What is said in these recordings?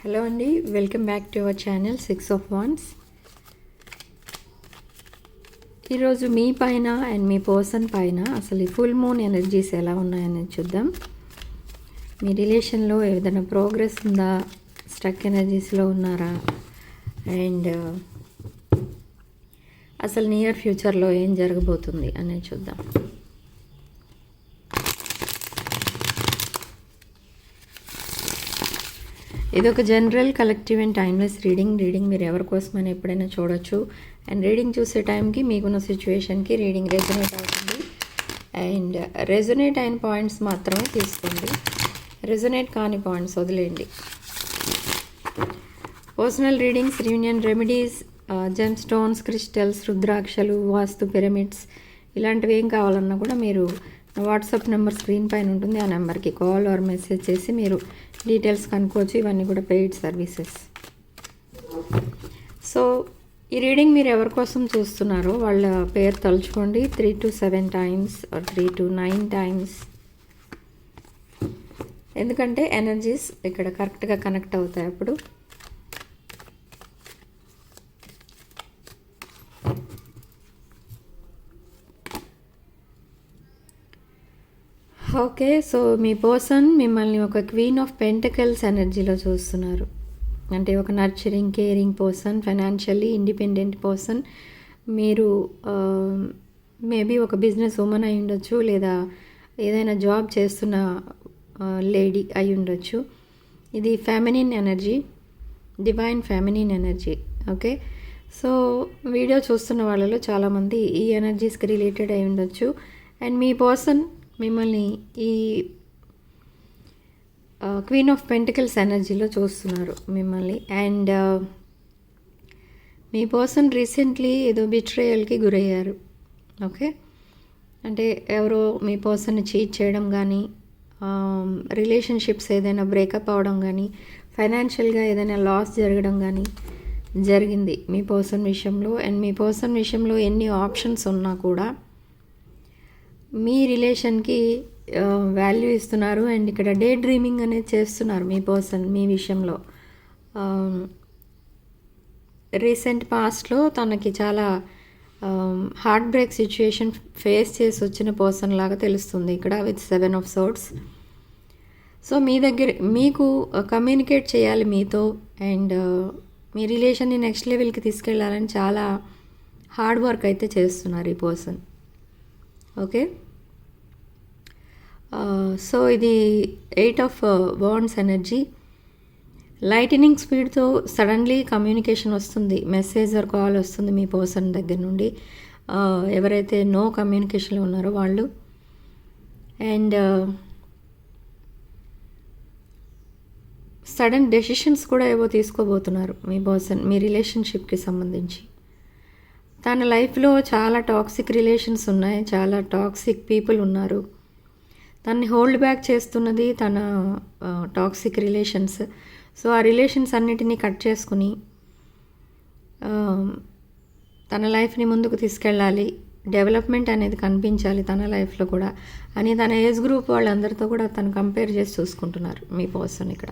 Hello అండి welcome back to our channel six of wands. ఈరోజు మీ పైన అండ్ మీ పర్సన్ పైన అసలు ఈ ఫుల్ మూన్ ఎనర్జీస్ ఎలా ఉన్నాయనేది చూద్దాం. మీ రిలేషన్లో ఏదైనా ప్రోగ్రెస్ ఉందా? స్ట్రక్ ఎనర్జీస్లో ఉన్నారా? అండ్ అసలు నియర్ ఫ్యూచర్లో ఏం జరగబోతుంది అనేది చూద్దాం. ఇది ఒక general collective and timeless reading. Reading మీరు ఎవరి కోసమైనా ఎప్పుడైనా చూడొచ్చు. అండ్ రీడింగ్ చూసే టైంకి మీకున్న సిచ్యువేషన్కి రీడింగ్ రెజొనేట్ అవుతుంది. అండ్ రెజొనేట్ అయిన పాయింట్స్ మాత్రమే తీసుకోండి. రెజొనేట్ కాని పాయింట్స్ వదిలేయండి. Personal readings reunion remedies gem stones crystals రుద్రాక్షలు వాస్తు పిరమిడ్స్ ఇలాంటివి ఏం కావాలన్నా కూడా మీరు వాట్సాప్ నెంబర్ స్క్రీన్ పైన ఉంటుంది. ఆ నెంబర్కి కాల్ ఆర్ మెసేజ్ చేసి మీరు డీటెయిల్స్ కనుక్కోవచ్చు. ఇవన్నీ కూడా పెయిడ్ సర్వీసెస్. సో ఈ రీడింగ్ మీరు ఎవరి కోసం చూస్తున్నారో వాళ్ళ పేరు తలుచుకోండి. Three to seven times or three to nine times. ఎందుకంటే ఎనర్జీస్ ఇక్కడ కరెక్ట్గా కనెక్ట్ అవుతాయి అప్పుడు. ఓకే సో మీ పర్సన్ మిమ్మల్ని ఒక క్వీన్ ఆఫ్ పెంటకల్స్ ఎనర్జీలో చూస్తున్నారు. అంటే ఒక nurturing caring person financially independent person మీరు um, మేబీ ఒక బిజినెస్ ఉమెన్ అయి ఉండొచ్చు లేదా ఏదైనా జాబ్ చేస్తున్న uh, లేడీ అయి ఉండొచ్చు. ఇది feminine energy divine feminine energy okay? So video చూస్తున్న వాళ్ళలో చాలామంది ఈ ఎనర్జీస్కి రిలేటెడ్ అయి ఉండొచ్చు. అండ్ మీ పర్సన్ మిమ్మల్ని ఈ క్వీన్ ఆఫ్ పెంటికల్స్ ఎనర్జీలో చూస్తున్నారు మిమ్మల్ని. అండ్ మీ పర్సన్ రీసెంట్లీ ఏదో బిట్రేయల్కి గురయ్యారు. ఓకే అంటే ఎవరో మీ పర్సన్ చీట్ చేయడం కానీ రిలేషన్షిప్స్ ఏదైనా బ్రేకప్ అవడం కానీ ఫైనాన్షియల్గా ఏదైనా లాస్ జరగడం కానీ జరిగింది మీ పర్సన్ విషయంలో. అండ్ మీ పర్సన్ విషయంలో ఎన్ని ఆప్షన్స్ ఉన్నా కూడా మీ రిలేషన్కి వాల్యూ ఇస్తున్నారు అండ్ ఇక్కడ డే డ్రీమింగ్ అనేది చేస్తున్నారు మీ పర్సన్ మీ విషయంలో. రీసెంట్ పాస్ట్లో తనకి చాలా హార్ట్ బ్రేక్ సిచ్యుయేషన్ ఫేస్ చేసి వచ్చిన పర్సన్ లాగా తెలుస్తుంది ఇక్కడ with seven of swords. So మీ దగ్గర మీకు కమ్యూనికేట్ చేయాలి మీతో అండ్ మీ రిలేషన్ని నెక్స్ట్ లెవెల్కి తీసుకెళ్ళాలని చాలా హార్డ్ వర్క్ అయితే చేస్తున్నారు ఈ పర్సన్. ఓకే? సో ఇది eight of wands energy. Lightning స్పీడ్తో సడన్లీ కమ్యూనికేషన్ వస్తుంది. మెసేజ్ ఆర్ కాల్ వస్తుంది మీ పర్సన్ దగ్గర నుండి. ఎవరైతే నో కమ్యూనికేషన్లో ఉన్నారో వాళ్ళు. అండ్ సడన్ డెసిషన్స్ కూడా ఏవో తీసుకోబోతున్నారు మీ పర్సన్ మీ రిలేషన్షిప్కి సంబంధించి. తన లైఫ్లో చాలా టాక్సిక్ రిలేషన్స్ ఉన్నాయి. చాలా టాక్సిక్ పీపుల్ ఉన్నారు. తనని హోల్డ్ బ్యాక్ చేస్తున్నది తన టాక్సిక్ రిలేషన్స్. సో ఆ రిలేషన్స్ అన్నిటినీ కట్ చేసుకుని తన లైఫ్ని ముందుకు తీసుకెళ్ళాలి. డెవలప్మెంట్ అనేది కనిపించాలి తన లైఫ్లో కూడా. అని తన ఏజ్ గ్రూప్ వాళ్ళందరితో కూడా తను కంపేర్ చేసి చూసుకుంటున్నారు మీ పర్సన్ ఇక్కడ.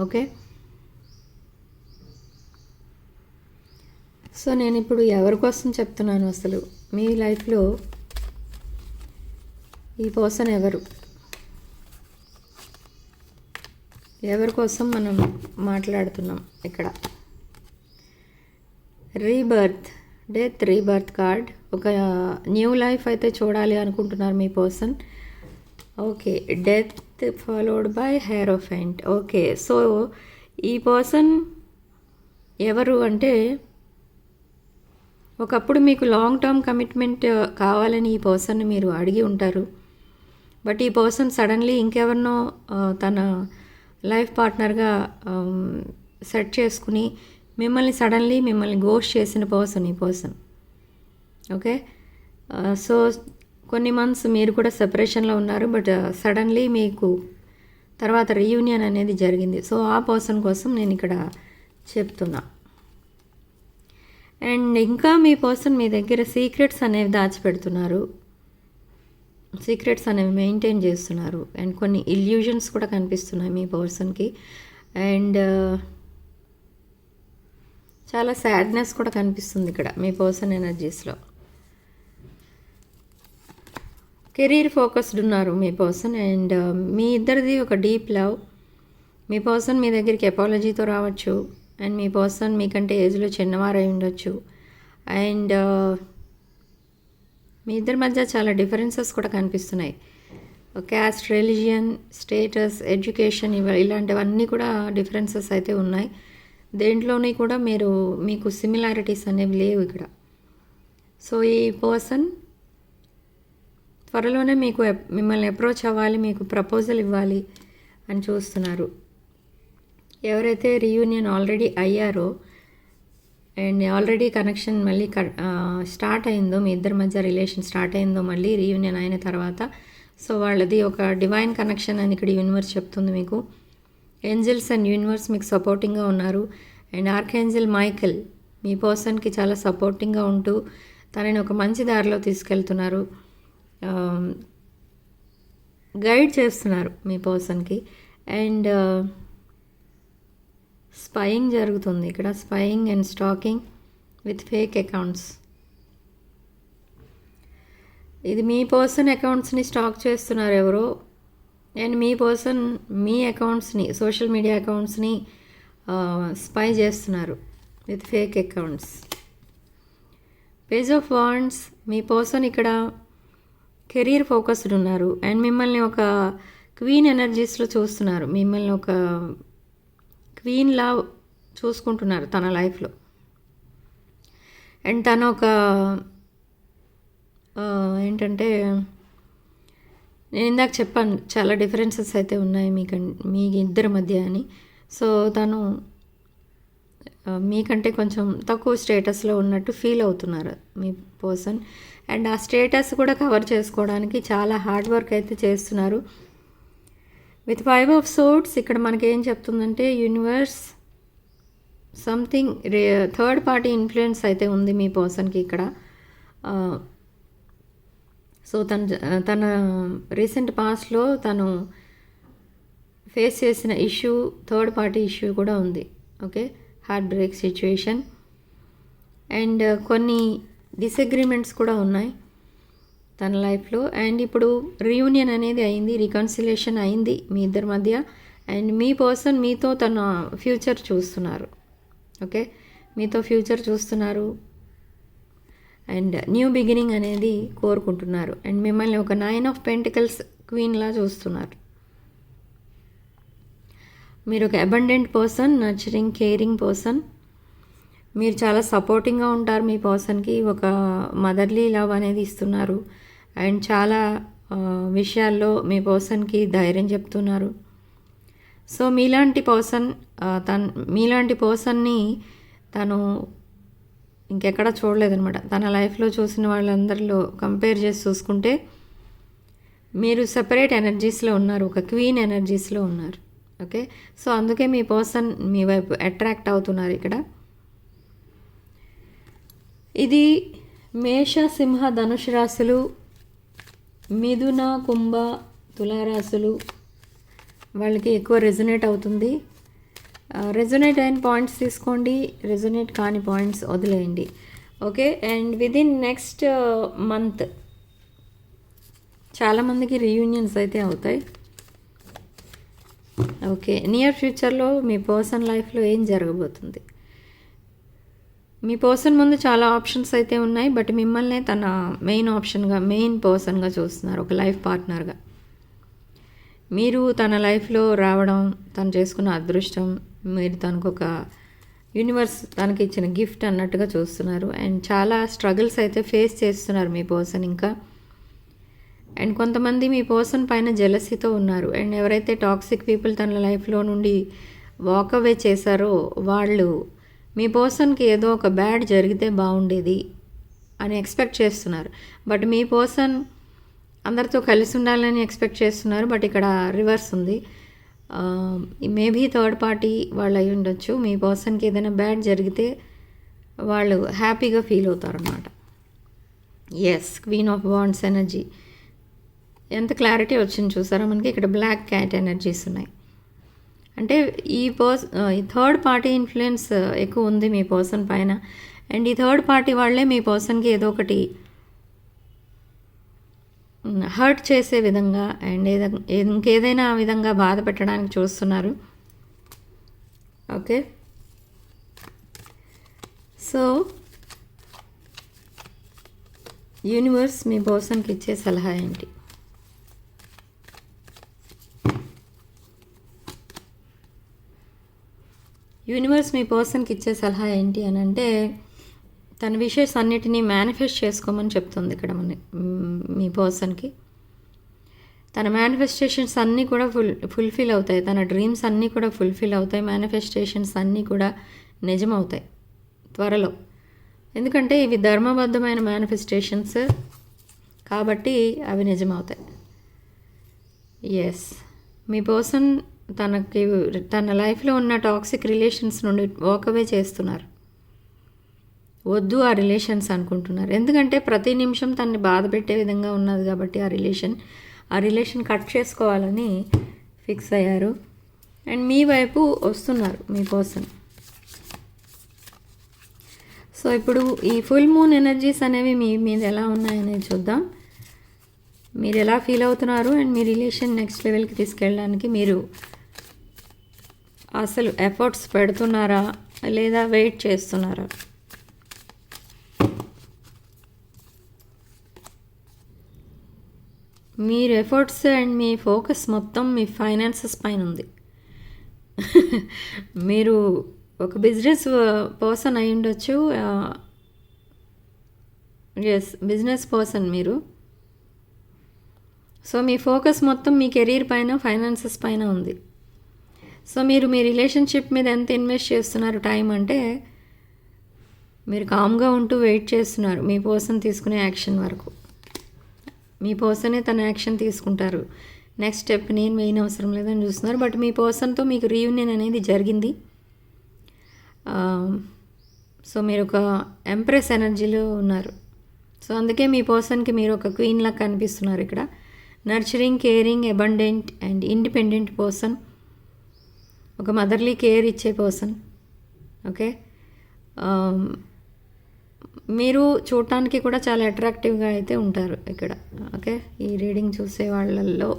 ఓకే? సో నేను ఇప్పుడు ఎవరి కోసం చెప్తున్నాను అసలు? మీ లైఫ్లో ఈ పర్సన్ ఎవరు? ఎవరి కోసం మనం మాట్లాడుతున్నాం ఇక్కడ? Rebirth death rebirth card. ఒక న్యూ లైఫ్ అయితే చూడాలి అనుకుంటున్నారు మీ person. Okay death followed by hierophant okay so ఈ పర్సన్ ఎవరు అంటే ఒకప్పుడు మీకు లాంగ్ టర్మ్ కమిట్మెంట్ కావాలని ఈ పర్సన్ మీరు అడిగి ఉంటారు. బట్ ఈ పర్సన్ సడన్లీ ఇంకెవరినో uh, తన లైఫ్ పార్ట్నర్గా సెట్ చేసుకుని మిమ్మల్ని సడన్లీ మిమ్మల్ని గోస్ట్ చేసిన పర్సన్ ఈ పర్సన్ ఓకే సో కొన్ని మంత్స్ మీరు కూడా సెపరేషన్లో ఉన్నారు బట్ సడన్లీ uh, మీకు తర్వాత రీయూనియన్ అనేది జరిగింది. సో ఆ పర్సన్ కోసం నేను ఇక్కడ చెప్తున్నా. అండ్ ఇంకా మీ పర్సన్ మీ దగ్గర సీక్రెట్స్ అనేవి దాచిపెడుతున్నారు. సీక్రెట్స్ అనేవి మెయింటైన్ చేస్తున్నారు. అండ్ కొన్ని ఇల్యూజన్స్ కూడా కనిపిస్తున్నాయి మీ పర్సన్కి. అండ్ చాలా సాడ్నెస్ కూడా కనిపిస్తుంది ఇక్కడ మీ పర్సన్ ఎనర్జీస్లో. కెరీర్ ఫోకస్డ్ ఉన్నారు మీ పర్సన్ అండ్ మీ ఇద్దరిది ఒక డీప్ లవ్. మీ పర్సన్ మీ దగ్గరికి ఎపాలజీతో రావచ్చు. అండ్ మీ పర్సన్ మీకంటే ఏజ్లో చిన్నవారై ఉండొచ్చు. అండ్ మీ ఇద్దరి మధ్య చాలా డిఫరెన్సెస్ కూడా కనిపిస్తున్నాయి. క్యాస్ట్ రిలీజియన్ స్టేటస్ ఎడ్యుకేషన్ ఇవ ఇలాంటివన్నీ కూడా డిఫరెన్సెస్ అయితే ఉన్నాయి. దేంట్లోని కూడా మీరు మీకు సిమిలారిటీస్ అనేవి లేవు ఇక్కడ. సో ఈ పర్సన్ త్వరలోనే మీకు మిమ్మల్ని అప్రోచ్ అవ్వాలి మీకు ప్రపోజల్ ఇవ్వాలి అని చూస్తున్నారు. ఎవరైతే రీయూనియన్ ఆల్రెడీ అయ్యారో అండ్ ఆల్రెడీ కనెక్షన్ మళ్ళీ స్టార్ట్ అయిందో మీ ఇద్దరి మధ్య రిలేషన్ స్టార్ట్ అయిందో మళ్ళీ రీయూనియన్ అయిన తర్వాత సో వాళ్ళది ఒక డివైన్ కనెక్షన్ అని ఇక్కడ యూనివర్స్ చెప్తుంది మీకు. ఏంజల్స్ అండ్ యూనివర్స్ మీకు సపోర్టింగ్గా ఉన్నారు. అండ్ ఆర్కేంజల్ మైకెల్ మీ పర్సన్కి చాలా సపోర్టింగ్గా ఉంటూ తనని ఒక మంచి దారిలో తీసుకెళ్తున్నారు. గైడ్ చేస్తున్నారు మీ పర్సన్కి అండ్ స్పయింగ్ జరుగుతుంది. ఇక్కడ spying and stalking with fake accounts. ఇది మీ పర్సన్ అకౌంట్స్ని స్టాక్ చేస్తున్నారు ఎవరో. అండ్ మీ పర్సన్ మీ అకౌంట్స్ని సోషల్ మీడియా అకౌంట్స్ని స్పై చేస్తున్నారు with fake accounts. Page of wands me person ఇక్కడ కెరీర్ ఫోకస్డ్ ఉన్నారు. అండ్ మిమ్మల్ని ఒక క్వీన్ ఎనర్జీస్లో చూస్తున్నారు. మిమ్మల్ని ఒక క్వీన్లా చూసుకుంటున్నారు తన లైఫ్లో అండ్ తను ఒక ఏంటంటే నేను ఇందాక చెప్పాను చాలా డిఫరెన్సెస్ అయితే ఉన్నాయి మీకు మీ ఇద్దరి మధ్య అని. సో తను మీకంటే కొంచెం తక్కువ స్టేటస్లో ఉన్నట్టు ఫీల్ అవుతున్నారు మీ పర్సన్ అండ్ ఆ స్టేటస్ కూడా కవర్ చేసుకోవడానికి చాలా హార్డ్ వర్క్ అయితే చేస్తున్నారు. విత్ ఫైవ్ ఆఫ్ సోట్స్ ఇక్కడ మనకి ఏం చెప్తుందంటే universe something ray third party influence అయితే ఉంది మీ పర్సన్కి ఇక్కడ. సో తన తన రీసెంట్ పాస్ట్లో తను ఫేస్ చేసిన ఇష్యూ థర్డ్ పార్టీ ఇష్యూ కూడా ఉంది. Okay? Heart break situation and కొన్ని డిసగ్రిమెంట్స్ కూడా ఉన్నాయి. తన లైఫ్లో. అండ్ ఇప్పుడు రీయూనియన్ అనేది అయింది రికన్సిలేషన్ అయింది మీ ఇద్దరి మధ్య. అండ్ మీ పర్సన్ మీతో తన ఫ్యూచర్ చూస్తున్నారు. ఓకే? మీతో ఫ్యూచర్ చూస్తున్నారు. అండ్ న్యూ బిగినింగ్ అనేది కోరుకుంటున్నారు. అండ్ మిమ్మల్ని ఒక నైన్ ఆఫ్ పెంటికల్స్ క్వీన్లా చూస్తున్నారు. మీరు ఒక abundant person nurturing caring person. మీరు చాలా సపోర్టింగ్గా ఉంటారు మీ పర్సన్కి ఒక మదర్లీ లవ్ అనేది ఇస్తున్నారు. అండ్ చాలా విషయాల్లో మీ పర్సన్కి ధైర్యం చెప్తున్నారు. సో మీలాంటి పర్సన్ తన్ మీలాంటి పర్సన్ని తను ఇంకెక్కడ చూడలేదనమాట తన లైఫ్లో చూసిన వాళ్ళందరిలో కంపేర్ చేసి చూసుకుంటే మీరు సెపరేట్ ఎనర్జీస్లో ఉన్నారు ఒక క్వీన్ ఎనర్జీస్లో ఉన్నారు. ఓకే సో అందుకే మీ పర్సన్ మీ వైపు అట్రాక్ట్ అవుతున్నారు ఇక్కడ. ఇది మేష సింహ ధనుషు రాశులు మిథున కుంభ తులారాశులు. వాళ్ళకి ఎక్కువ రెజొనేట్ అవుతుంది. రెజొనేట్ అయిన పాయింట్స్ తీసుకోండి. రెజొనేట్ కాని పాయింట్స్ వదిలేయండి. Okay? And within next month చాలామందికి రీయూనియన్స్ అయితే అవుతాయి. ఓకే? నియర్ ఫ్యూచర్లో మీ పర్సన్ లైఫ్లో ఏం జరగబోతుంది? మీ పర్సన్ ముందు చాలా ఆప్షన్స్ అయితే ఉన్నాయి బట్ మిమ్మల్నే తన మెయిన్ ఆప్షన్గా మెయిన్ పర్సన్గా చూస్తున్నారు ఒక లైఫ్ పార్ట్నర్గా మీరు తన లైఫ్లో రావడం తను చేసుకున్న అదృష్టం మీరు తనకు ఒక యూనివర్స్ తనకి ఇచ్చిన గిఫ్ట్ అన్నట్టుగా చూస్తున్నారు. అండ్ చాలా స్ట్రగుల్స్ అయితే ఫేస్ చేస్తున్నారు మీ పర్సన్ ఇంకా. అండ్ కొంతమంది మీ పర్సన్ పైన జెలసీతో ఉన్నారు. అండ్ ఎవరైతే టాక్సిక్ పీపుల్ తన లైఫ్లో నుండి వాక్ అవే చేశారో వాళ్ళు మీ పర్సన్కి ఏదో ఒక బ్యాడ్ జరిగితే బాగుండేది అని ఎక్స్పెక్ట్ చేస్తున్నారు. బట్ మీ పర్సన్ అందరితో కలిసి ఉండాలని ఎక్స్పెక్ట్ చేస్తున్నారు. బట్ ఇక్కడ రివర్స్ ఉంది. మేబీ థర్డ్ పార్టీ వాళ్ళు అయి ఉండొచ్చు. మీ పర్సన్కి ఏదైనా బ్యాడ్ జరిగితే వాళ్ళు హ్యాపీగా ఫీల్ అవుతారనమాట yes queen of wands energy ఎంత క్లారిటీ వచ్చింది చూసారా? మనకి ఇక్కడ బ్లాక్ క్యాట్ ఎనర్జీస్ ఉన్నాయి. అంటే ఈ పర్స్ ఈ థర్డ్ పార్టీ ఇన్ఫ్లుయెన్స్ ఎక్కువ ఉంది మీ పర్సన్ పైన. అండ్ ఈ థర్డ్ పార్టీ వాళ్ళే మీ పర్సన్కి ఏదో ఒకటి హర్ట్ చేసే విధంగా అండ్ ఏదో ఇంకేదైనా విధంగా బాధ పెట్టడానికి చూస్తున్నారు. ఓకే సో యూనివర్స్ మీ పర్సన్కి ఇచ్చే సలహా ఏంటి? యూనివర్స్ మీ పర్సన్కి ఇచ్చే సలహా ఏంటి అని అంటే తన విషెస్ అన్నిటినీ మేనిఫెస్ట్ చేసుకోమని చెప్తుంది ఇక్కడ మన మీ పర్సన్కి. తన మేనిఫెస్టేషన్స్ అన్నీ కూడా ఫుల్ ఫుల్ఫిల్ అవుతాయి. తన డ్రీమ్స్ అన్నీ కూడా ఫుల్ఫిల్ అవుతాయి. మేనిఫెస్టేషన్స్ అన్నీ కూడా నిజమవుతాయి. త్వరలో. ఎందుకంటే ఇవి ధర్మబద్ధమైన మేనిఫెస్టేషన్స్ కాబట్టి అవి నిజమవుతాయి. ఎస్ మీ పర్సన్ తనకి తన లైఫ్లో ఉన్న టాక్సిక్ రిలేషన్స్ నుండి వాకవే చేస్తున్నారు. వద్దు ఆ రిలేషన్స్ అనుకుంటున్నారు. ఎందుకంటే ప్రతి నిమిషం తనని బాధ పెట్టే విధంగా ఉన్నది కాబట్టి ఆ రిలేషన్ ఆ రిలేషన్ కట్ చేసుకోవాలని ఫిక్స్ అయ్యారు. అండ్ మీ వైపు వస్తున్నారు మీ సో ఇప్పుడు ఈ ఫుల్ మూన్ ఎనర్జీస్ అనేవి మీ మీద ఎలా ఉన్నాయనేది చూద్దాం. మీరు ఎలా ఫీల్ అవుతున్నారు అండ్ మీ రిలేషన్ నెక్స్ట్ లెవెల్కి తీసుకెళ్ళడానికి మీరు అసలు ఎఫర్ట్స్ పెడుతున్నారా? లేదా వెయిట్ చేస్తున్నారా? మీరు ఎఫర్ట్స్ అండ్ మీ ఫోకస్ మొత్తం మీ ఫైనాన్సెస్ పైన ఉంది. మీరు ఒక బిజినెస్ పర్సన్ అయి ఉండొచ్చు ఎస్ బిజినెస్ పర్సన్ మీరు. సో మీ ఫోకస్ మొత్తం మీ కెరీర్ పైన ఫైనాన్సెస్ పైన ఉంది. సో మీరు మీ రిలేషన్షిప్ మీద ఎంత ఇన్వెస్ట్ చేస్తున్నారు టైం అంటే మీరు కామ్గా ఉంటూ వెయిట్ చేస్తున్నారు మీ పర్సన్ తీసుకునే యాక్షన్ వరకు. మీ పర్సనే తన యాక్షన్ తీసుకుంటారు. నెక్స్ట్ స్టెప్ నేను మెయిన్ అవసరం లేదని చూస్తున్నారు. బట్ మీ పర్సన్తో మీకు రీయూనియన్ అనేది జరిగింది. సో మీరు ఒక ఎంప్రెస్ ఎనర్జీలో ఉన్నారు. సో అందుకే మీ పర్సన్కి మీరు ఒక క్వీన్ లాగా కనిపిస్తున్నారు ఇక్కడ. Nurturing caring abundant and independent person. ఒక మదర్లీ కేర్ ఇచ్చే పర్సన్ ఓకే? మీరు చూడటానికి కూడా చాలా అట్రాక్టివ్గా అయితే ఉంటారు ఇక్కడ ఓకే? ఈ రీడింగ్ చూసే వాళ్ళల్లో.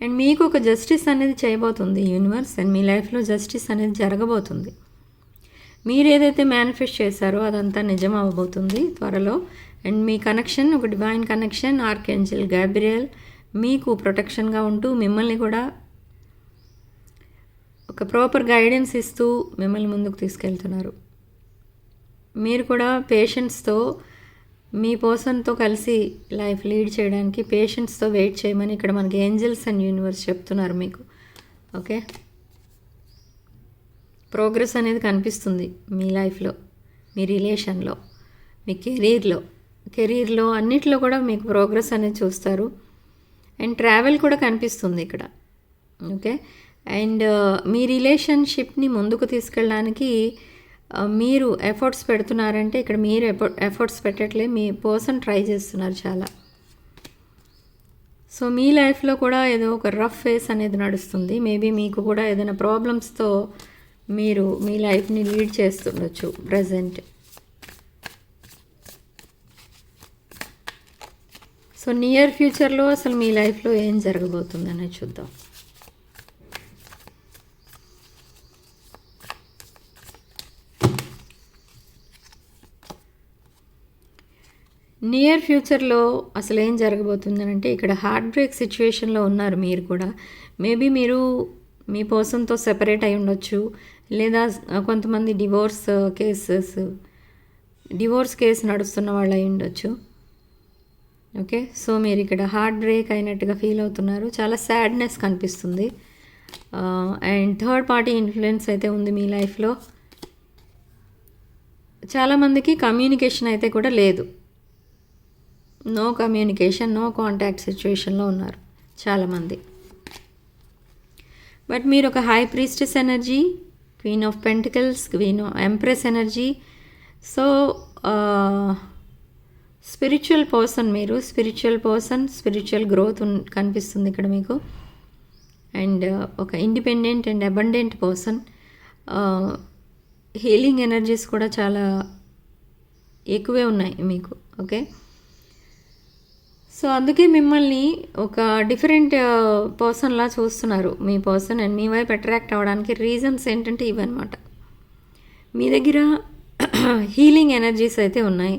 అండ్ మీకు ఒక జస్టిస్ అనేది చేయబోతుంది యూనివర్స్ అండ్ మీ లైఫ్లో జస్టిస్ అనేది జరగబోతుంది. మీరు ఏదైతే మేనిఫెస్ట్ చేశారో అదంతా నిజం అవ్వబోతుంది త్వరలో. అండ్ మీ కనెక్షన్ ఒక డివైన్ కనెక్షన్ ఆర్కేంజల్ గ్యాబ్రియల్ మీకు ప్రొటెక్షన్గా ఉంటూ మిమ్మల్ని కూడా ఒక ప్రాపర్ గైడెన్స్ ఇస్తూ మిమ్మల్ని ముందుకు తీసుకెళ్తున్నారు. మీరు కూడా పేషెంట్స్తో మీ పర్సన్తో కలిసి లైఫ్ లీడ్ చేయడానికి పేషెంట్స్తో వెయిట్ చేయమని ఇక్కడ మనకి ఏంజల్స్ అండ్ యూనివర్స్ చెప్తున్నారు మీకు. ఓకే ప్రోగ్రెస్ అనేది కనిపిస్తుంది మీ లైఫ్లో మీ రిలేషన్లో మీ కెరీర్లో కెరీర్లో అన్నిట్లో కూడా మీకు ప్రోగ్రెస్ అనేది చూస్తారు. అండ్ ట్రావెల్ కూడా కనిపిస్తుంది ఇక్కడ. ఓకే అండ్ uh, మీ రిలేషన్షిప్ని ముందుకు తీసుకెళ్ళడానికి uh, మీరు ఎఫర్ట్స్ పెడుతున్నారంటే ఇక్కడ మీరు ఎఫర్ట్స్ పెట్టట్లే మీ పర్సన్ ట్రై చేస్తున్నారు చాలా. సో మీ లైఫ్లో కూడా ఏదో ఒక రఫ్ ఫేస్ అనేది నడుస్తుంది. మేబీ మీకు కూడా ఏదైనా ప్రాబ్లమ్స్తో మీరు మీ లైఫ్ని లీడ్ చేస్తుండొచ్చు ప్రజెంట్. సో నియర్ ఫ్యూచర్లో అసలు మీ లైఫ్లో ఏం జరగబోతుంది అనేది చూద్దాం. నియర్ ఫ్యూచర్లో అసలు ఏం జరగబోతుందనంటే ఇక్కడ హార్ట్ బ్రేక్ సిచ్యువేషన్లో ఉన్నారు మీరు కూడా. మేబీ మీరు మీ పర్సన్తో సెపరేట్ అయి ఉండొచ్చు. లేదా కొంతమంది డివోర్స్ కేసెస్ డివోర్స్ కేసు నడుస్తున్న వాళ్ళు అయి ఉండొచ్చు. ఓకే? సో మీరు ఇక్కడ హార్ట్ బ్రేక్ అయినట్టుగా ఫీల్ అవుతున్నారు. చాలా సాడ్నెస్ కనిపిస్తుంది. అండ్ థర్డ్ పార్టీ ఇన్ఫ్లుయెన్స్ అయితే ఉంది మీ లైఫ్లో. చాలామందికి కమ్యూనికేషన్ అయితే కూడా లేదు. నో కమ్యూనికేషన్ నో కాంటాక్ట్ సిచ్యువేషన్లో ఉన్నారు చాలామంది. బట్ మీరు ఒక high priestess energy queen of pentacles queen empress energy so spiritual person మీరు స్పిరిచువల్ పర్సన్ స్పిరిచువల్ గ్రోత్ కనిపిస్తుంది ఇక్కడ మీకు. అండ్ ఒక independent and abundant person healing energies కూడా చాలా ఎక్కువే ఉన్నాయి మీకు ఓకే సో అందుకే మిమ్మల్ని ఒక డిఫరెంట్ పర్సన్లా చూస్తున్నారు. మీ పర్సన్ అండ్ మీ వైపు అట్రాక్ట్ అవ్వడానికి రీజన్స్ ఏంటంటే ఇవన్నమాట మీ దగ్గర హీలింగ్ ఎనర్జీస్ అయితే ఉన్నాయి.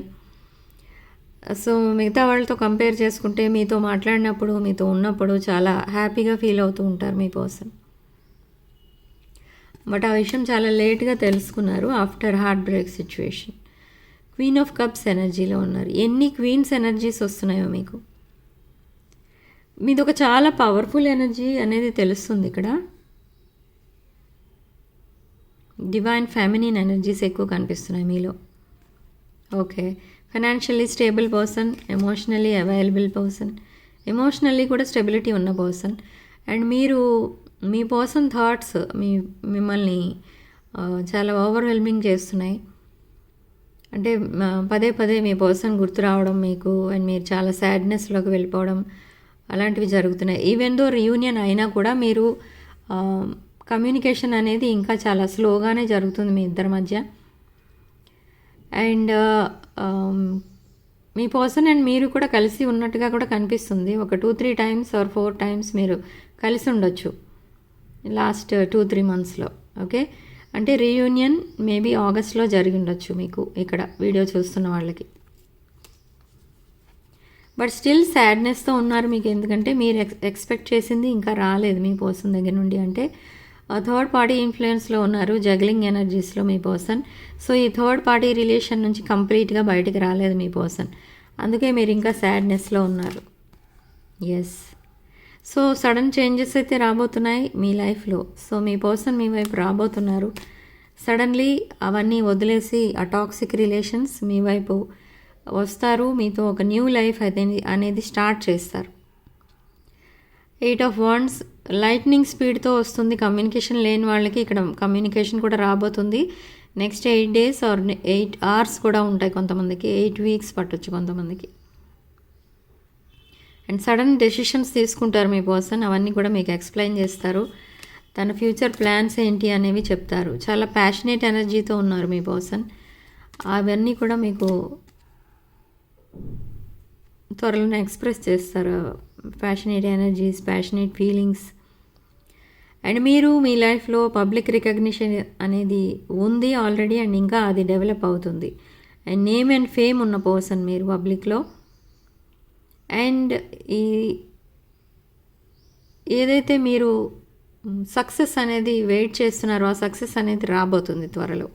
సో మిగతా వాళ్ళతో కంపేర్ చేసుకుంటే మీతో మాట్లాడినప్పుడు మీతో ఉన్నప్పుడు చాలా హ్యాపీగా ఫీల్ అవుతూ ఉంటారు మీ పర్సన్ బట్ ఆ విషయం చాలా లేట్గా తెలుసుకున్నారు after heart break situation queen of cups ఎనర్జీలో ఉన్నారు. ఎన్ని క్వీన్స్ ఎనర్జీస్ వస్తున్నాయో మీకు? మీది ఒక చాలా పవర్ఫుల్ ఎనర్జీ అనేది తెలుస్తుంది ఇక్కడ. డివైన్ ఫ్యామిలీన్ ఎనర్జీస్ ఎక్కువ కనిపిస్తున్నాయి మీలో. Okay financially stable person emotionally available person emotionally కూడా స్టెబిలిటీ ఉన్న పర్సన్ అండ్ మీరు మీ పర్సన్ థాట్స్ మీ మిమ్మల్ని చాలా ఓవర్వెల్మింగ్ చేస్తున్నాయి. అంటే పదే పదే మీ పర్సన్ గుర్తు రావడం మీకు అండ్ మీరు చాలా సాడ్నెస్లోకి వెళ్ళిపోవడం అలాంటివి జరుగుతున్నాయి. ఈవెన్ దో రియూనియన్ అయినా కూడా మీరు కమ్యూనికేషన్ అనేది ఇంకా చాలా స్లోగానే జరుగుతుంది మీ ఇద్దరి మధ్య. అండ్ మీ పర్సన్ అండ్ మీరు కూడా కలిసి ఉన్నట్టుగా కూడా కనిపిస్తుంది. ఒక two three times or four times మీరు కలిసి ఉండొచ్చు. లాస్ట్ టూ త్రీ మంత్స్లో ఓకే అంటే రీయూనియన్ మేబీ ఆగస్ట్లో జరిగి ఉండొచ్చు మీకు ఇక్కడ వీడియో చూస్తున్న వాళ్ళకి. బట్ స్టిల్ సాడ్నెస్తో ఉన్నారు మీకు ఎందుకంటే మీరు ఎక్స్ ఎక్స్పెక్ట్ చేసింది ఇంకా రాలేదు మీ పర్సన్ దగ్గర నుండి. అంటే థర్డ్ పార్టీ ఇన్ఫ్లుయెన్స్లో ఉన్నారు జగ్లింగ్ ఎనర్జీస్లో మీ పర్సన్. సో ఈ థర్డ్ పార్టీ రిలేషన్ నుంచి కంప్లీట్గా బయటికి రాలేదు మీ పర్సన్. అందుకే మీరు ఇంకా సాడ్నెస్లో ఉన్నారు. ఎస్ సో సడన్ చేంజెస్ అయితే రాబోతున్నాయి మీ లైఫ్లో సో మీ పర్సన్ మీ వైపు రాబోతున్నారు. సడన్లీ అవన్నీ వదిలేసి ఆ టాక్సిక్ రిలేషన్స్ మీ వైపు వస్తారు. మీతో ఒక న్యూ లైఫ్ అయితే అనేది స్టార్ట్ చేస్తారు. ఎయిట్ ఆఫ్ వాండ్స్ లైట్నింగ్ స్పీడ్తో వస్తుంది. కమ్యూనికేషన్ లేని వాళ్ళకి ఇక్కడ కమ్యూనికేషన్ కూడా రాబోతుంది. Next eight days or eight hours కూడా ఉంటాయి కొంతమందికి. ఎయిట్ వీక్స్ పట్టొచ్చు కొంతమందికి. అండ్ సడన్ డెసిషన్స్ తీసుకుంటారు మీ పర్సన్. అవన్నీ కూడా మీకు ఎక్స్ప్లెయిన్ చేస్తారు. తన ఫ్యూచర్ ప్లాన్స్ ఏంటి అనేవి చెప్తారు. చాలా ప్యాషనేట్ ఎనర్జీతో ఉన్నారు మీ పర్సన్. అవన్నీ కూడా మీకు త్వరలోనే ఎక్స్ప్రెస్ చేస్తారు. Passionate energies passionate feelings and మీరు మీ లైఫ్లో పబ్లిక్ రికగ్నిషన్ అనేది ఉంది ఆల్రెడీ అండ్ ఇంకా అది డెవలప్ అవుతుంది. అండ్ నేమ్ అండ్ ఫేమ్ ఉన్న పర్సన్ మీరు పబ్లిక్లో అండ్ ఈ ఏదైతే మీరు సక్సెస్ అనేది వెయిట్ చేస్తున్నారో ఆ సక్సెస్ అనేది రాబోతుంది త్వరలో.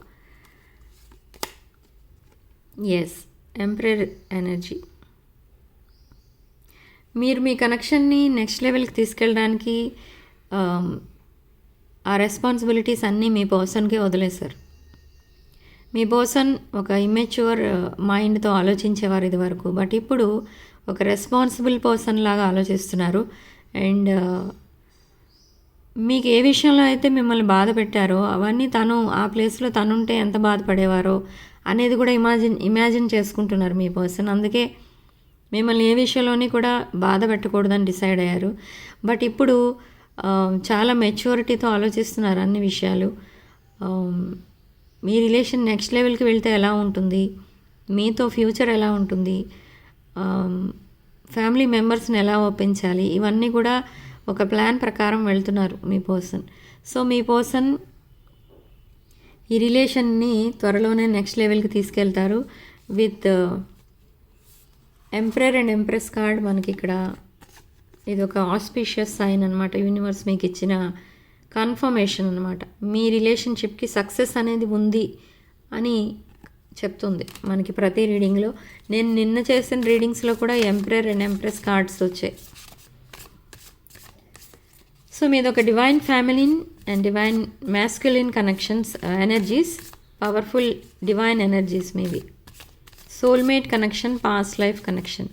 ఎస్ ఎంప్రర్ ఎనర్జీ మీరు మీ కనెక్షన్ని నెక్స్ట్ లెవెల్కి తీసుకెళ్ళడానికి um, ఆ రెస్పాన్సిబిలిటీస్ అన్నీ మీ పర్సన్కే వదిలేశారు మీ పర్సన్ ఒక ఇమెచ్యూర్ మైండ్తో uh, ఆలోచించేవారు ఇది వరకు బట్ ఇప్పుడు ఒక రెస్పాన్సిబుల్ పర్సన్ లాగా ఆలోచిస్తున్నారు. అండ్ uh, మీకు ఏ విషయంలో అయితే మిమ్మల్ని బాధ పెట్టారో అవన్నీ తను ఆ ప్లేస్లో తనుంటే ఎంత బాధపడేవారో అనేది కూడా ఇమాజిన్ ఇమాజిన్ చేసుకుంటున్నారు మీ పర్సన్ అందుకే మిమ్మల్ని ఏ విషయంలోని కూడా బాధ పెట్టకూడదని డిసైడ్ అయ్యారు. బట్ ఇప్పుడు చాలా మెచ్యూరిటీతో ఆలోచిస్తున్నారు అన్ని విషయాలు. మీ రిలేషన్ నెక్స్ట్ లెవెల్కి వెళ్తే ఎలా ఉంటుంది? మీతో ఫ్యూచర్ ఎలా ఉంటుంది? ఫ్యామిలీ మెంబర్స్ని ఎలా ఒప్పించాలి? ఇవన్నీ కూడా ఒక ప్లాన్ ప్రకారం వెళ్తున్నారు మీ పర్సన్ సో మీ పర్సన్ ఈ రిలేషన్ని త్వరలోనే నెక్స్ట్ లెవెల్కి తీసుకెళ్తారు. With emperor and empress card మనకి ఇక్కడ ఇది ఒక ఆస్పీషియస్ సైన్ అనమాట యూనివర్స్ మీకు ఇచ్చిన కన్ఫర్మేషన్ అనమాట మీ రిలేషన్షిప్కి సక్సెస్ అనేది ఉంది అని చెప్తుంది మనకి ప్రతి రీడింగ్లో నేను నిన్న చేసిన రీడింగ్స్లో కూడా ఎంప్రయర్ అండ్ ఎంప్రెస్ కార్డ్స్ వచ్చాయి. సో మీది ఒక డివైన్ ఫ్యామిలీని and divine masculine connections energies powerful divine energies మీవి soulmate connection past life connection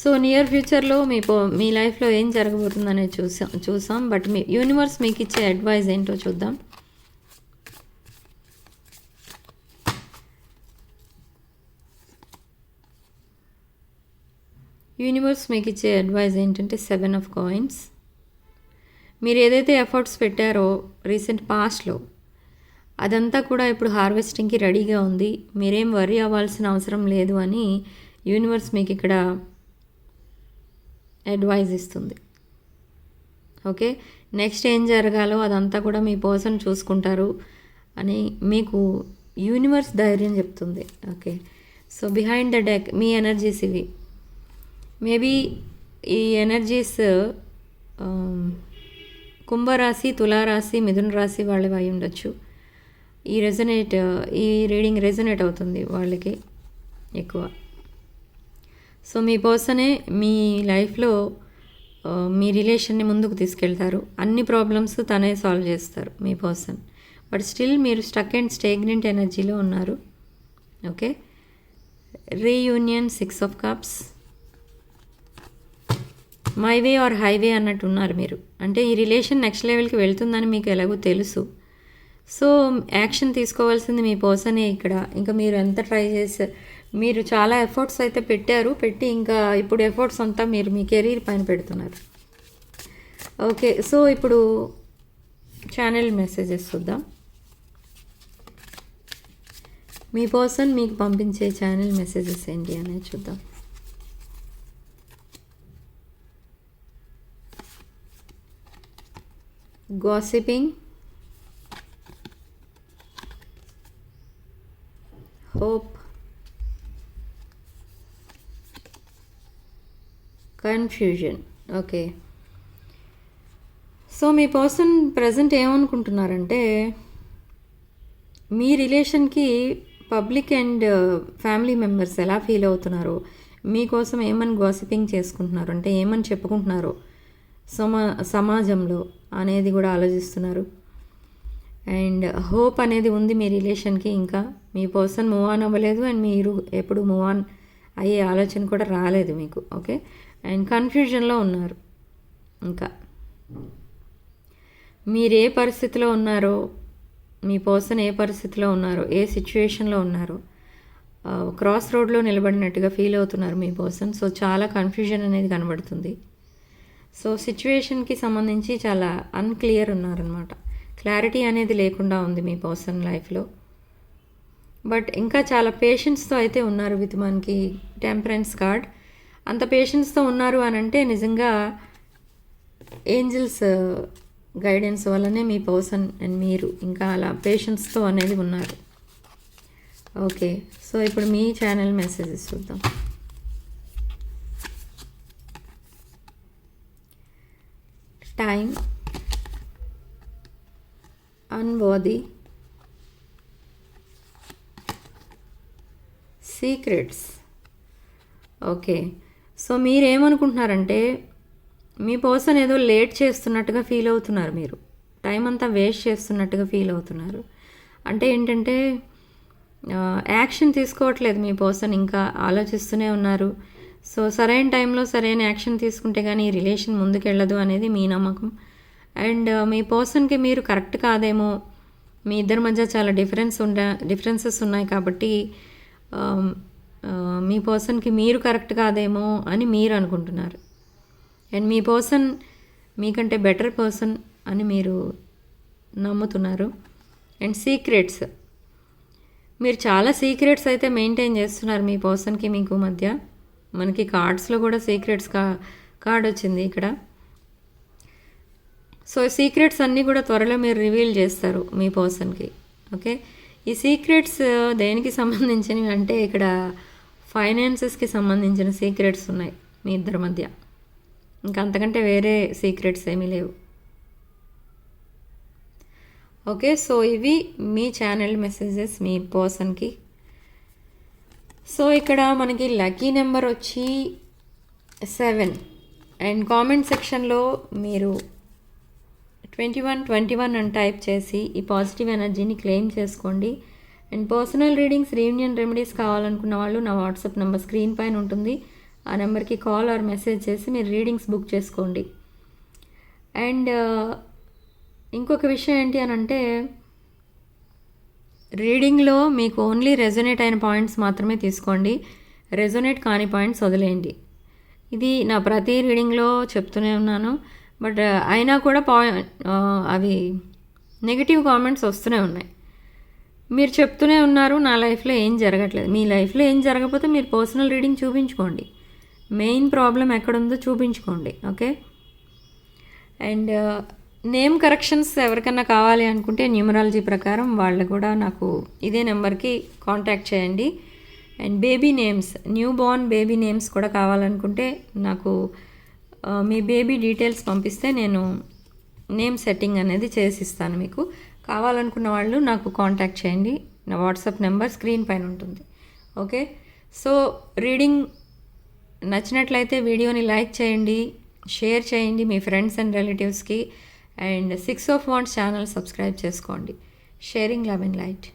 so near ఫ్యూచర్లో మీ పో మీ లైఫ్లో ఏం జరగబోతుందనేది చూసాం చూసాం బట్ మీ యూనివర్స్ మీకు ఇచ్చే అడ్వైజ్ ఏంటో చూద్దాం. యూనివర్స్ మీకు ఇచ్చే అడ్వైజ్ ఏంటంటే సెవెన్ ఆఫ్ కాయిన్స్ మీరు ఏదైతే ఎఫర్ట్స్ పెట్టారో రీసెంట్ పాస్ట్లో అదంతా కూడా ఇప్పుడు హార్వెస్టింగ్కి రెడీగా ఉంది. మీరేం వరి అవ్వాల్సిన అవసరం లేదు అని యూనివర్స్ మీకు ఇక్కడ అడ్వైజ్ ఇస్తుంది. ఓకే నెక్స్ట్ ఏం జరగాలో అదంతా కూడా మీ పర్సన్ చూసుకుంటారు అని మీకు యూనివర్స్ ధైర్యం చెప్తుంది. Okay so behind the deck me energies ఇవి. మేబీ ఈ ఎనర్జీస్ కుంభరాశి తులారాశి మిథున రాశి వాళ్ళవి అయి ఉండొచ్చు. ఈ రెజనేట్ ఈ రీడింగ్ రెజనేట్ అవుతుంది వాళ్ళకి ఎక్కువ. సో మీ పర్సనే మీ లైఫ్లో మీ రిలేషన్ని ముందుకు తీసుకెళ్తారు. అన్ని ప్రాబ్లమ్స్ తనే సాల్వ్ చేస్తారు మీ పర్సన్. బట్ స్టిల్ మీరు స్టక్ అండ్ స్టేగ్నెంట్ ఎనర్జీలో ఉన్నారు. Okay? Reunion six of cups. My way or highway అన్నట్టు ఉన్నారు మీరు. అంటే ఈ రిలేషన్ నెక్స్ట్ లెవెల్కి వెళ్తుందని మీకు ఎలాగో తెలుసు. సో యాక్షన్ తీసుకోవాల్సింది మీ పర్సనే ఇక్కడ. ఇంకా మీరు ఎంత ట్రై చేసే మీరు చాలా ఎఫర్ట్స్ అయితే పెట్టారు. పెట్టి ఇంకా ఇప్పుడు ఎఫర్ట్స్ అంతా మీరు మీ కెరీర్ పైన పెడుతున్నారు. ఓకే సో ఇప్పుడు ఛానల్ మెసేజెస్ చూద్దాం. మీ పర్సన్ మీకు పంపించే ఛానల్ మెసేజెస్ ఏంటి అనేది చూద్దాం. Gossiping. Hope. Confusion okay so మీ పర్సన్ ప్రజెంట్ ఏమనుకుంటున్నారంటే మీ రిలేషన్కి పబ్లిక్ అండ్ ఫ్యామిలీ మెంబర్స్ ఎలా ఫీల్ అవుతున్నారు? మీకోసం ఏమని గాసిపింగ్ చేసుకుంటున్నారు? అంటే ఏమని చెప్పుకుంటున్నారో? సమా సమాజంలో అనేది కూడా ఆలోచిస్తున్నారు. అండ్ హోప్ అనేది ఉంది మీ రిలేషన్కి ఇంకా. మీ పర్సన్ మూవ్ ఆన్ అవ్వలేదు అండ్ మీరు ఎప్పుడు మూవ్ ఆన్ అయ్యే ఆలోచన కూడా రాలేదు మీకు ఓకే? అండ్ కన్ఫ్యూజన్లో ఉన్నారు ఇంకా. మీరు ఏ పరిస్థితిలో ఉన్నారో మీ పర్సన్ ఏ పరిస్థితిలో ఉన్నారో ఏ సిచ్యువేషన్లో ఉన్నారో క్రాస్ రోడ్లో నిలబడినట్టుగా ఫీల్ అవుతున్నారు మీ పర్సన్. సో చాలా కన్ఫ్యూజన్ అనేది కనబడుతుంది. సో సిచ్యువేషన్కి సంబంధించి చాలా అన్క్లియర్ ఉన్నారనమాట క్లారిటీ అనేది లేకుండా ఉంది మీ పర్సన్ లైఫ్లో బట్ ఇంకా చాలా పేషెన్స్తో అయితే ఉన్నారు విత్ మనకి టెంపరెన్స్ కార్డ్ అంత పేషెన్స్తో ఉన్నారు అని అంటే నిజంగా ఏంజల్స్ గైడెన్స్ uh, వల్లనే మీ పర్సన్ అండ్ మీరు ఇంకా అలా పేషెన్స్తో అనేది ఉన్నారు. ఓకే సో ఇప్పుడు మీ ఛానల్ మెసేజెస్ చూద్దాం. Time unworthy secrets. Okay. So మీరేమనుకుంటున్నారంటే మీ పర్సన్ ఏదో లేట్ చేస్తున్నట్టుగా ఫీల్ అవుతున్నారు మీరు. టైం అంతా వేస్ట్ చేస్తున్నట్టుగా ఫీల్ అవుతున్నారు. అంటే ఏంటంటే యాక్షన్ తీసుకోవట్లేదు మీ పర్సన్. ఇంకా ఆలోచిస్తూనే ఉన్నారు. సో సరైన టైంలో సరైన యాక్షన్ తీసుకుంటే కానీ ఈ రిలేషన్ ముందుకెళ్ళదు అనేది మీ నమ్మకం. అండ్ uh, మీ పర్సన్కి మీరు కరెక్ట్ కాదేమో మీ ఇద్దరి మధ్య చాలా డిఫరెన్స్ ఉండ డిఫరెన్సెస్ ఉన్నాయి కాబట్టి um, uh, మీ పర్సన్కి మీరు కరెక్ట్ కాదేమో అని మీరు అనుకుంటున్నారు. అండ్ మీ పర్సన్ మీకంటే బెటర్ పర్సన్ అని మీరు నమ్ముతున్నారు. And secrets. మీరు చాలా సీక్రెట్స్ అయితే మెయింటైన్ చేస్తున్నారు మీ పర్సన్కి మీకు మధ్య. మనకి కార్డ్స్లో కూడా సీక్రెట్స్ కా కార్డ్ వచ్చింది ఇక్కడ. సో సీక్రెట్స్ అన్నీ కూడా త్వరలో మీరు రివీల్ చేస్తారు మీ పర్సన్కి ఓకే ఈ సీక్రెట్స్ దేనికి సంబంధించినవి అంటే ఇక్కడ ఫైనాన్సెస్కి సంబంధించిన సీక్రెట్స్ ఉన్నాయి మీ ఇద్దరి మధ్య. ఇంకా అంతకంటే వేరే సీక్రెట్స్ ఏమీ లేవు. ఓకే సో ఇవి మీ ఛానల్ మెసేజెస్ మీ పర్సన్కి సో ఇక్కడ మనకి లక్కీ నెంబర్ వచ్చి సెవెన్. అండ్ కామెంట్ సెక్షన్లో మీరు ట్వంటీ వన్ ట్వంటీ వన్ అని టైప్ చేసి ఈ పాజిటివ్ ఎనర్జీని క్లెయిమ్ చేసుకోండి. And personal readings reunion remedies కావాలనుకున్న వాళ్ళు నా వాట్సాప్ నెంబర్ స్క్రీన్ పైన ఉంటుంది. ఆ నెంబర్కి కాల్ ఆర్ మెసేజ్ చేసి మీరు రీడింగ్స్ బుక్ చేసుకోండి. అండ్ ఇంకొక విషయం ఏంటి అని అంటే రీడింగ్లో మీకు ఓన్లీ రెజొనేట్ అయిన పాయింట్స్ మాత్రమే తీసుకోండి. రెజొనేట్ కాని పాయింట్స్ వదిలేయండి. ఇది నా ప్రతి రీడింగ్లో చెప్తూనే ఉన్నాను. బట్ అయినా కూడా పాయి అవి నెగిటివ్ కామెంట్స్ వస్తూనే ఉన్నాయి. మీరు చెప్తూనే ఉన్నారు నా లైఫ్లో ఏం జరగట్లేదు. మీ లైఫ్లో ఏం జరగకపోతే మీరు పర్సనల్ రీడింగ్ చూపించుకోండి. మెయిన్ ప్రాబ్లం ఎక్కడుందో చూపించుకోండి ఓకే? అండ్ నేమ్ కరెక్షన్స్ ఎవరికన్నా కావాలి అనుకుంటే న్యూమరాలజీ ప్రకారం వాళ్ళు కూడా నాకు ఇదే నెంబర్కి కాంటాక్ట్ చేయండి. And baby names newborn baby names కూడా కావాలనుకుంటే నాకు మీ బేబీ డీటెయిల్స్ పంపిస్తే నేను నేమ్ సెట్టింగ్ అనేది చేసిస్తాను మీకు. కావాలనుకున్న వాళ్ళు నాకు కాంటాక్ట్ చేయండి. నా వాట్సాప్ నెంబర్ స్క్రీన్ పైన ఉంటుంది. ఓకే సో రీడింగ్ నచ్చినట్లయితే వీడియోని లైక్ చేయండి. షేర్ చేయండి మీ ఫ్రెండ్స్ అండ్ రిలేటివ్స్కి and six of wands channel subscribe చేసుకోండి. Sharing love and light